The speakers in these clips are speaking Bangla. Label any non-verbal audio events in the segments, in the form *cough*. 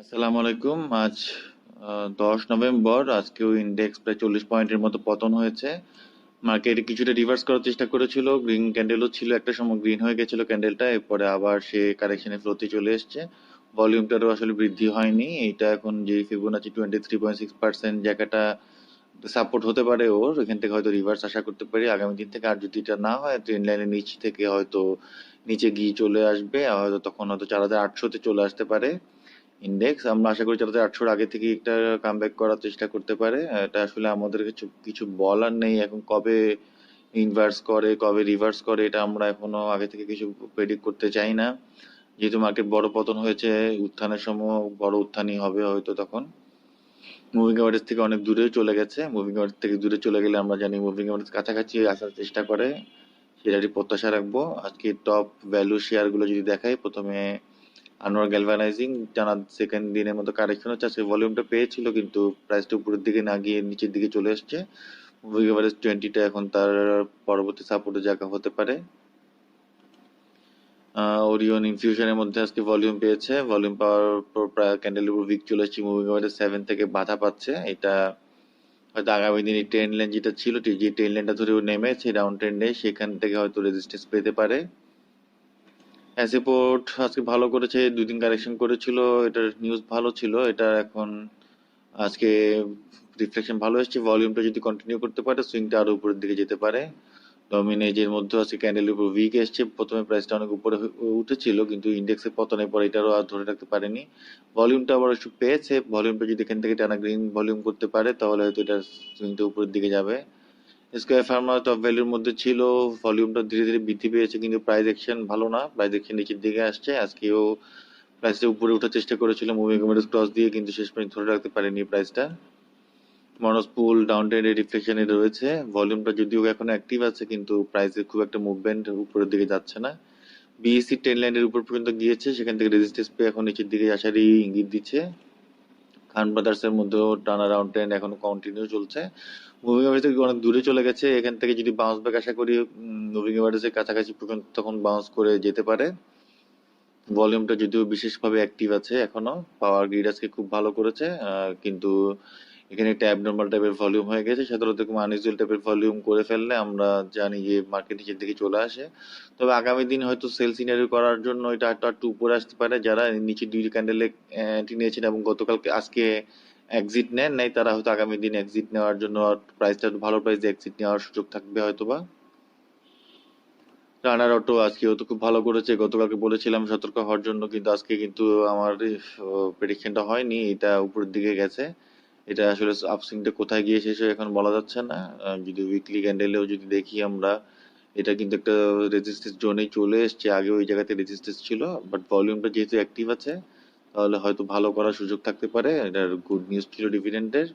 আসসালামু আলাইকুম। আজ দশ নভেম্বর। আজকেও ইন্ডেক্স প্রায় চল্লিশ পয়েন্টের মতো পতন হয়েছে। মার্কেটে কিছুটা রিভার্স করার চেষ্টা করেছিল। গ্রিন ক্যান্ডেলও ছিল একটা সময় গ্রিন হয়ে গেছিল ক্যান্ডেলটা এরপরে আবার সে কারেকশনে ফ্লোতে চলে এসছে। ভলিউমটারও আসলে বৃদ্ধি হয়নি। এটা এখন যে Fibonacci twenty three point six percent জায়গাটা সাপোর্ট হতে পারে ওর, এখান থেকে হয়তো রিভার্স আশা করতে পারি। আগামী দিন থেকে আর যদি এটা না হয় ট্রেন লাইনের নিচ থেকে হয়তো নিচে গিয়ে চলে আসবে। হয়তো তখন হয়তো চার হাজার আটশোতে চলে আসতে পারে। ইন্ডেক্স আমরা আশা করি যাতে আটশোর আগে থেকে একটা কামব্যাক করার চেষ্টা করতে পারে এটা আসলে আমাদের কিছু কিছু বলার নেই। এখন কবে ইনভার্স করে, কবে রিভার্স করে, এটা আমরা এখনও আগে থেকে কিছু প্রেডিক্ট করতে চাই না। যেহেতু মার্কেট বড় পতন হয়েছে, উত্থানের সময় বড় উত্থানই হবে হয়তো তখন। মুভিং অ্যাভারেজ থেকে অনেক দূরে চলে গেছে। মুভিং অ্যাভারেজ থেকে দূরে চলে গেলে আমরা জানি মুভিং অ্যাভারেজ কাছাকাছি আসার চেষ্টা করে, সেটারই প্রত্যাশা রাখব। আজকে টপ ভ্যালু শেয়ারগুলো যদি দেখাই, প্রথমে আনোয়ার গ্যালভানাইজিং টানা সেকেন্ড দিনের মতো কারেকশন হচ্ছে। আজকে ভলিউমটা পেয়েছিল, কিন্তু প্রাইসটা উপরের দিকে না গিয়ে নিচের দিকে চলে মুভিং এভারেজ টোয়েন্টিটা এখন তার পরবর্তী জায়গা হতে পারে। ওরিয়ন ইনফিউশনের মধ্যে আজকে ভলিউম পেয়েছে। ভলিউম পাওয়ার পর প্রায় ক্যান্ডেলের উপর উইক চলে এসেছে মুভিং এভারেজ সেভেন থেকে বাধা পাচ্ছে। এটা হয়তো আগামী দিনে ট্রেন লাইন যেটা ছিল যে ট্রেন লাইনটা ধরে নেমেছে ডাউন ট্রেন্ডে সেখান থেকে হয়তো রেজিস্ট্যান্স পেতে পারে। অ্যাসিপোর্ট আজকে ভালো করেছে দুই দিন কারেকশন করেছিল, এটার নিউজ ভালো ছিল, এটা এখন আজকে রিফ্লেকশন ভালো এসেছে ভলিউমটা যদি কন্টিনিউ করতে পারে সুইংটা আরও উপরের দিকে যেতে পারে। ডমিনেজের মধ্যে আজকে ক্যান্ডেলের উপর উইক এসছে, প্রথমে প্রাইসটা অনেক উপরে উঠেছিল, কিন্তু ইন্ডেক্সের পতনের পর এটারও আর ধরে রাখতে পারেনি। ভলিউমটা আবার একটু পেয়েছে ভলিউমটা যদি এখান থেকে টানা গ্রিন ভলিউম করতে পারে, তাহলে হয়তো এটা সুইংটা উপরের দিকে যাবে। স্কোয়ার ফার্মা টপ ভ্যালুর মধ্যে ছিল ভলিউমটা ধীরে ধীরে বৃদ্ধি পেয়েছে, কিন্তু প্রাইস অ্যাকশন ভালো না। প্রাইস অ্যাকশন নিচের দিকে আসছে। আজকেও প্রাইসটা উপরে ওঠার চেষ্টা করেছিল মুভিং এভারেজ ক্রস দিয়ে, কিন্তু শেষ পর্যন্ত ধরে রাখতে পারেনি প্রাইসটা মনোসপুল ডাউন ট্রেন্ডে রিফ্লেকশনে রয়েছে। ভলিউমটা যদিও এখন অ্যাক্টিভ আছে, কিন্তু প্রাইসের খুব একটা মুভমেন্ট উপরের দিকে যাচ্ছে না। বিএসসি টেন লাইনের উপর পর্যন্ত গিয়েছে, সেখান থেকে রেজিস্ট্যান্স পেয়ে এখন নিচের দিকে আসারই ইঙ্গিত দিচ্ছে। খান ব্রাদার্স এর মধ্যেও টার্ন অ্যারাউন্ড ট্রেন্ড এখনও কন্টিনিউ চলছে। মুভিং এভারেজ থেকে অনেক দূরে চলে গেছে। এখান থেকে যদি বাউন্স ব্যাক আশা করি মুভিং এভারেজের কাছাকাছি পর্যন্ত তখন বাউন্স করে যেতে পারে। ভলিউমটা যদিও বিশেষভাবে অ্যাক্টিভ আছে এখনও। পাওয়ার গ্রিড আজকে খুব ভালো করেছে কিন্তু এখানে একটা অ্যাবনর্মাল টাইপের ভলিউম হয়ে গেছে। সাধারণত এরকম আনইউজুয়াল টাইপের ভলিউম করে ফেললে আমরা জানি যে মার্কেট নিচের দিকে চলে আসে। তবে আগামী দিন হয়তো সেল সিনারি করার জন্য এটা একটু একটু উপরে আসতে পারে। যারা নিচে দুই ক্যান্ডেলে এন্ট্রি নিয়েছেন এবং গতকালকে, আজকে এক্সিট নেন নাই, তারা হয়তো আগামী দিন এক্সিট নেওয়ার জন্য প্রাইসটা ভালো প্রাইসে এক্সিট নেওয়ার সুযোগ থাকবে হয়তো বা রানার অটো আজকেও তো খুব ভালো করেছে। গতকালকে বলেছিলাম সতর্ক হওয়ার জন্য, কিন্তু আজকে কিন্তু আমার প্রেডিকশনটা হয়নি। এটা উপরের দিকে গেছে। এটা আসলে আপসুইংটা কোথায় গিয়ে শেষ হয় এখন বলা যাচ্ছে না। যদি উইকলি ক্যান্ডেলেও যদি দেখি আমরা, এটা কিন্তু একটা রেজিস্ট্যান্স জোনে চলে এসছে। আগে ওই জায়গাতে রেজিস্ট্যান্স ছিল বাট ভলিউমটা যেহেতু অ্যাক্টিভ আছে, তাহলে হয়তো ভালো করার সুযোগ থাকতে পারে। এটার গুড নিউজ ছিল ডিভিডেন্ডের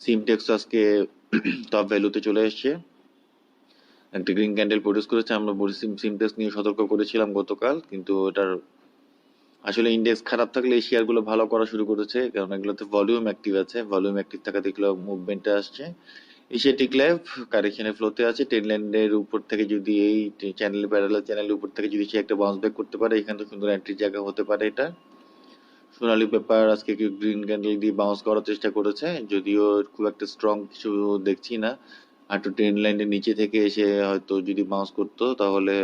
সিমটেক্স আজকে *clears throat* টপ ভ্যালুতে চলে এসছে। একটা গ্রিন ক্যান্ডেল প্রডিউস করেছে। আমরা সিমটেক্স নিয়ে সতর্ক করেছিলাম গতকাল, কিন্তু এটার আসলে ইন্ডেক্স খারাপ থাকলে এই শেয়ারগুলো ভালো করা শুরু করেছে, কারণ এগুলোতে ভলিউম অ্যাক্টিভ আছে। ভলিউম অ্যাক্টিভ থাকা দেখলে মুভমেন্টটা আসছে। এশিয়াটিক লাইফ কারেকশনের ফ্লোতে আছে। টেন ল্যান্ডের উপর থেকে যদি এই চ্যানেল প্যারালাল চ্যানেলের উপর থেকে যদি সে একটা বাউন্স ব্যাক করতে পারে, এখানে তো সুন্দর এন্ট্রির জায়গা হতে পারে এটা। সোনালি পেপার আজকে কি গ্রিন ক্যান্ডেল দিয়ে বাউন্স করার চেষ্টা করেছে, যদিও খুব একটা স্ট্রং কিছু দেখছি না। আর একটু ট্রেন লাইনের নিচে থেকে এসে হয়তো যদি বাউন্স করতো, তাহলে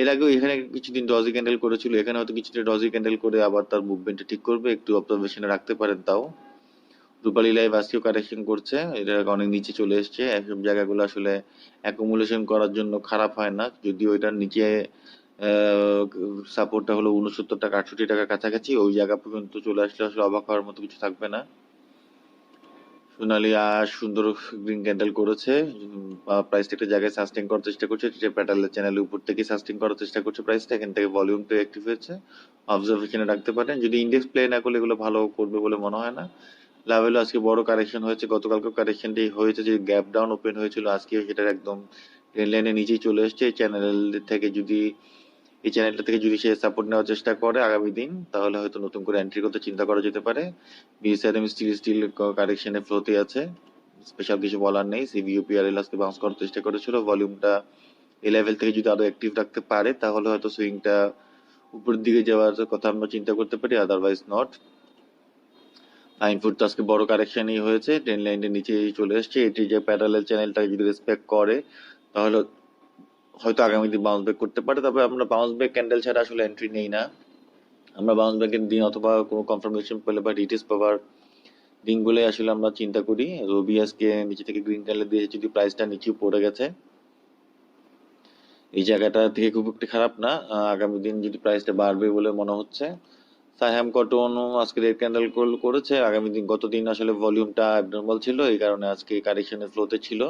এর আগেও এখানে কিছুদিন ডজি ক্যান্ডেল করেছিল, এখানে হয়তো কিছুটা ডজি ক্যান্ডেল করে আবার তার মুভমেন্টটা ঠিক করবে, একটু অবজারভেশনে রাখতে পারেন তাও। রূপালী লাইভ আজকেও কারেকশন করছে এটা অনেক নিচে চলে এসছে, এসব জায়গাগুলো আসলে অ্যাকুমুলেশন করার জন্য খারাপ হয় না, যদিও এটার নিচে সাপোর্টটা হলো উনসত্তর টাকা, আটষট্টি টাকার কাছাকাছি, ওই জায়গা পর্যন্ত চলে আসলে আসলে অবাক হওয়ার মতো কিছু থাকবে না। সোনালি আর সুন্দর গ্রিন ক্যান্ডেল করেছে প্রাইসটা একটা জায়গায় সাস্টেন করার চেষ্টা করছে প্যাটালের চ্যানেলের উপর থেকে সাস্টেন করার চেষ্টা করছে প্রাইসটা এখান থেকে ভলিউমটা অ্যাক্টিভ হয়েছে। অবজারভেশনে রাখতে পারেন। যদি ইন্ডেক্স প্লে না করলে এগুলো ভালো করবে বলে মনে হয় না। লাভেলো আজকে বড় কারেকশন হয়েছে। গতকালকে কারেকশনটি হয়েছে যে গ্যাপ ডাউন ওপেন হয়েছিল। আজকে সেটার একদম ট্রেন লাইনের নিচেই চলে এসছে। চ্যানেল থেকে যদি এই চ্যানেলটা থেকে যদি সে সাপোর্ট নেওয়ার চেষ্টা করে আগামী দিন, তাহলে হয়তো নতুন করে এন্ট্রি করতে চিন্তা করা যেতে পারে। বিএসআরএম স্টিল স্টিল কারেকশনে ফ্লোতে আছে। স্পেশাল কিছু বলার নেই। সিভিউপিআরএল আজকে বাউন্স করার চেষ্টা করেছিল। ভলিউমটা এই লেভেল থেকে যদি আরও অ্যাক্টিভ রাখতে পারে, তাহলে হয়তো সুইংটা উপরের দিকে যাওয়ার কথা আমরা চিন্তা করতে পারি আদারওয়াইজ নট আইনফুট তো আজকে বড় কারেকশনই হয়েছে। ট্রেন লাইনের নিচে চলে এসেছে। এটি যে প্যারালেল চ্যানেলটা যদি রেসপেক্ট করে, তাহলে হয়তো আগামী দিন বাউন্স ব্যাক করতে পারে, তবে আমরা বাউন্স ব্যাক ক্যান্ডেল ছাড়া আসলে এন্ট্রি নেই না। আমরা বাউন্স ব্যাকের দিন অথবা কোনো কনফার্মেশন পেলে বা ডিটেলস পাওয়ার দিনগুলো আসলে আমরা চিন্তা করি। রবি আজকে নিচে থেকে গ্রিন ক্যান্ডেল দিয়ে যদি প্রাইসটা নিচে পড়ে গেছে। এই জায়গাটা থেকে খুব একটা খারাপ না। আগামী দিন যদি প্রাইসটা বাড়বে বলে মনে হচ্ছে সাইহাম কটন আজকে রেড ক্যান্ডেল করেছে। আগামী দিন গত দিন আসলে ভলিউমটা অ্যাবনর্মাল ছিল, এই কারণে আজকে কারেকশনের ফ্লোতে ছিল।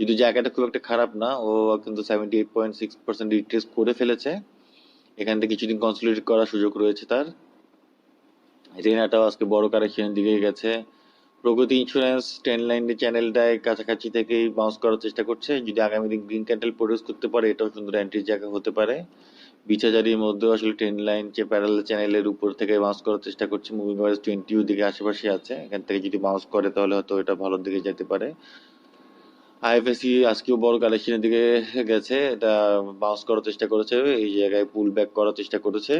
যদি জায়গাটা খুব একটা খারাপ না, ও কিন্তু seventy eight point six percent retrace করে ফেলেছে। এখান থেকে কিছুদিন কনসলিডেট করার সুযোগ রয়েছে তার। রেনাটাও আজকে বড় কারেকশনের দিকে গেছে। প্রগতি ইন্স্যুরেন্স ট্রেন লাইন চ্যানেলটায় কাছাকাছি থেকেই বাউন্স করার চেষ্টা করছে। যদি আগামী দিন গ্রিন ক্যান্ডেল প্রডিউস করতে পারে, এটাও সুন্দর এন্ট্রির জায়গা হতে পারে। বিশ হাজারের মধ্যেও আসলে ট্রেন লাইন যে প্যারাল চ্যানেলের উপর থেকে বাউন্স করার চেষ্টা করছে। মুভিং ওয়ারেজ টোয়েন্টিও দিকে আশেপাশে আছে। এখান থেকে যদি বাউন্স করে তাহলে হয়তো এটা ভালোর দিকে যেতে পারে। আইএফএসি আজকেও বড় কালেকশনের দিকে গেছে। এটা বাউন্স করার চেষ্টা করেছে। এই জায়গায় পুল ব্যাক করার চেষ্টা করেছে।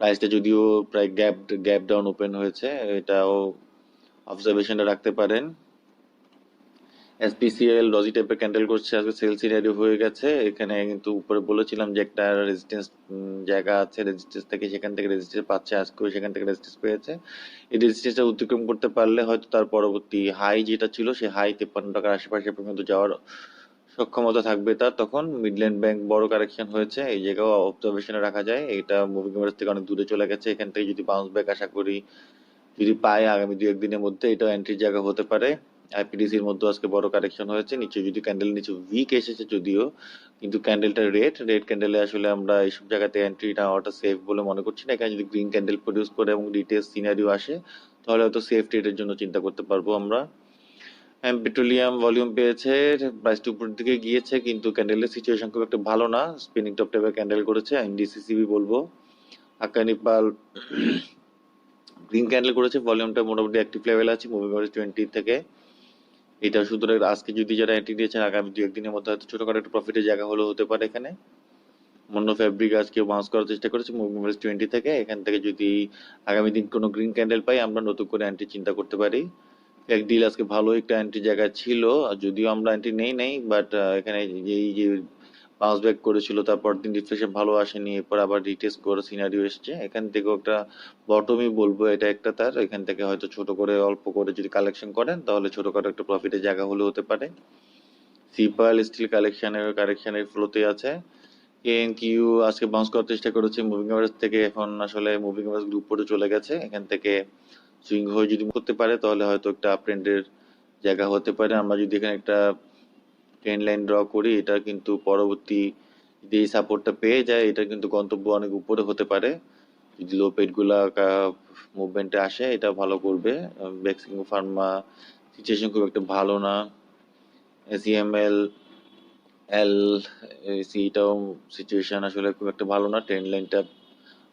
প্রাইসটা যদিও প্রায় গ্যাপ গ্যাপ ডাউন ওপেন হয়েছে। এটাও অবজারভেশনটা রাখতে পারেন। এসপিসিএল রজি টাইপের ক্যান্ডেল করছে, আজকে সেল সিনারি হয়ে গেছে। এখানে কিন্তু উপরে বলেছিলাম যে একটা রেজিস্ট্যান্স জায়গা আছে রেজিস্ট্যান্স থেকে সেখান থেকে রেজিস্ট্যান্স পাচ্ছে, আজকেও সেখান থেকে রেজিস্ট্যান্স পেয়েছে। এই রেজিস্ট্যান্সটা অতিক্রম করতে পারলে হয়তো তার পরবর্তী হাই যেটা ছিল সেই হাই তেপ্পান্ন টাকার আশেপাশে পর্যন্ত যাওয়ার সক্ষমতা থাকবে তার। তখন মিডল্যান্ড ব্যাংক বড় কারেকশন হয়েছে, এই জায়গাও অবজারভেশনে রাখা যায়। এটা মুভিং এভারেজ থেকে অনেক দূরে চলে গেছে। এখান থেকে যদি বাউন্স ব্যাক আশা করি, যদি পায় আগামী দু একদিনের মধ্যে এটা এন্ট্রির জায়গা হতে পারে। আইপিডিসির মধ্যে আজকে বড় কারেকশন হয়েছে। নিচে যদি ক্যান্ডেল নিচে উইক এসেছে যদিও, কিন্তু ক্যান্ডেলটা রেড রেড ক্যান্ডেলে আসলে আমরা এইসব জায়গাতে এন্ট্রি নেওয়াটা সেফ বলে মনে করছি না। এখানে যদি গ্রিন ক্যান্ডেল প্রডিউস করে এবং ডিটেলস সিনারিও আসে, তাহলে হয়তো সেফ ট্রেডের জন্য চিন্তা করতে পারব আমরা। পেট্রোলিয়াম ভলিউম পেয়েছে প্রাইসটা উপরের দিকে গিয়েছে, কিন্তু ক্যান্ডেলের সিচুয়েশন খুব একটা ভালো না। স্পিনিং টপ টাইপের ক্যান্ডেল করেছে এনডিসিসিবি বলব। আকানি পাল *clears throat* গ্রিন ক্যান্ডেল করেছে ভলিউমটা মোটামুটি অ্যাক্টিভ লেভেল আছে মুভিং এভারেজ টোয়েন্টি থেকে এটা সুতরাং আজকে যদি যারা এন্ট্রি দিয়েছেন আগামী দু একদিনের মধ্যে হয়তো ছোটখাটো একটা প্রফিটের জায়গা হলেও হতে পারে এখানে। মন্য ফ্যাব্রিক আজকে বাউন্স করার চেষ্টা করেছে মুভমেন্টস টোয়েন্টি থেকে। এখান থেকে যদি আগামী দিন কোনো গ্রিন ক্যান্ডেল পাই, আমরা নতুন করে এন্ট্রি চিন্তা করতে পারি। এক ডিল আজকে ভালো একটা এন্ট্রি জায়গা ছিল যদিও আমরা এন্ট্রি নেই নেই বাট এখানে এই যে বাউন্স ব্যাক করেছিল, তারপর দিন রিফ্লেকশন ভালো আসেনি, এরপর আবার রিটেস্ট করে সিনারিও এসছে। এখান থেকেও একটা বটমই বলব, এটা একটা তার, এখান থেকে হয়তো ছোট করে, অল্প করে যদি কালেকশন করেন, তাহলে ছোটখাটো একটা প্রফিটের জায়গা হলে হতে পারে। সিপাল স্টিল কালেকশনের কালেকশনের ফ্লোতে আছে। এন কিউ আজকে বাউন্স করার চেষ্টা করেছে মুভিং এভারেজ থেকে এখন আসলে মুভিং এভারেজ গ্রুপ পরে চলে গেছে। এখান থেকে সুইং হয়ে যদি করতে পারে, তাহলে হয়তো একটা আপ ট্রেন্ডের জায়গা হতে পারে। আমরা যদি এখানে একটা ট্রেন লাইন ড্র করি, এটা কিন্তু পরবর্তী যদি এই সাপোর্টটা পেয়ে যায়, এটা কিন্তু গন্তব্য অনেক উপরে হতে পারে। যদি লো পেডগুলা মুভমেন্টে আসে, এটা ভালো করবে। বেক্সিং ফার্মা সিচুয়েশন খুব একটা ভালো না। এসিএমএল এল সিটাও সিচুয়েশন আসলে খুব একটা ভালো না। ট্রেন লাইনটা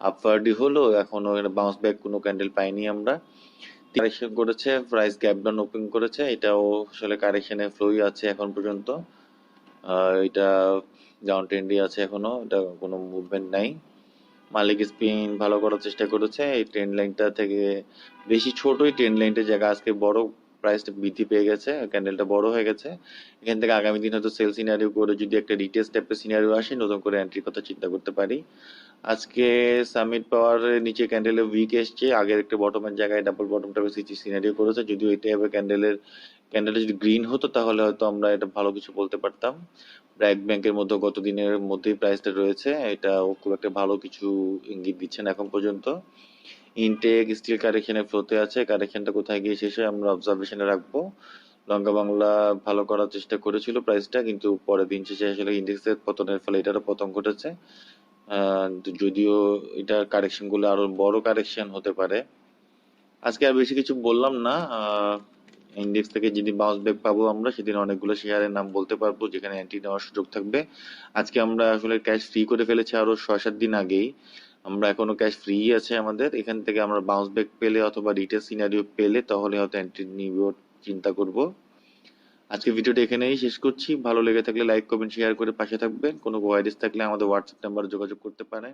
আপওয়ার্ডই হলো, এখনও বাউন্স ব্যাক কোনো ক্যান্ডেল পাইনি আমরা। কারেকশন করেছে প্রাইস গ্যাপ ডাউন ওপেন করেছে, এটাও আসলে কারেকশনের ফ্লোই আছে এখন পর্যন্ত। এটা ডাউন ট্রেন্ডই আছে এখনও, এটা কোনো মুভমেন্ট নাই। মালিক স্পিন ভালো করার চেষ্টা করেছে, এই ট্রেন লাইনটা থেকে বেশি ছোটই ট্রেন লাইনটা জায়গা, আজকে বড় প্রাইসটা বৃদ্ধি পেয়ে গেছে ক্যান্ডেলটা বড় হয়ে গেছে। এখান থেকে আগামী দিন হয়তো সেল সিনারিও করে যদি একটা রিটেল স্টেপের সিনারিও আসে, নতুন করে এন্ট্রির কথা চিন্তা করতে পারি। আজকে সামিট পাওয়ার নিচে ক্যান্ডেলের উইক এসছে, আগের একটা বটমের জায়গায় ডাবল বটম টাইপের সিচি সিনারিও করেছে, যদিও এটা এবার ক্যান্ডেলের ক্যান্ডেলটা যদি গ্রিন হতো তাহলে হয়তো আমরা এটা ভালো কিছু বলতে পারতাম। ব্র্যাক ব্যাংকের মধ্যে গত দিনের মধ্যেই প্রাইসটা রয়েছে, এটা খুব একটা ভালো কিছু ইঙ্গিত দিচ্ছে না এখন পর্যন্ত। ইনটেক স্টিল কারেকশনের ফ্লোতে আছে কারেকশনটা কোথায় গিয়ে শেষ আমরা অবজারভেশনে রাখব। লঙ্কা বাংলা ভালো করার চেষ্টা করেছিল প্রাইসটা কিন্তু পরের দিন শেষে আসলে ইন্ডেক্সের পতনের ফলে এটারও পতন ঘটেছে। যদিও এটা কারেকশনগুলো আরও বড় কারেকশন হতে পারে। আজকে আর বেশি কিছু বললাম না। ইন্ডেক্স থেকে যেদিন বাউন্স ব্যাক পাবো আমরা, সেদিন অনেকগুলো শেয়ারের নাম বলতে পারব, যেখানে এন্ট্রি নেওয়ার সুযোগ থাকবে। আজকে আমরা আসলে ক্যাশ ফ্রি করে ফেলেছি আরও ছয় সাত দিন আগেই। আমরা এখনও ক্যাশ ফ্রি আছে আমাদের। এখান থেকে আমরা বাউন্স ব্যাক পেলে অথবা রিটেল সিনারিও পেলে তাহলে হয়তো এন্ট্রি নিব, চিন্তা করব। আজকে ভিডিওটা এখানেই শেষ করছি। ভালো লেগে থাকলে লাইক কমেন্ট শেয়ার করে পাশে থাকবেন। কোনো কোয়ারিজ থাকলে আমাদের হোয়াটসঅ্যাপ নাম্বারে যোগাযোগ করতে পারেন।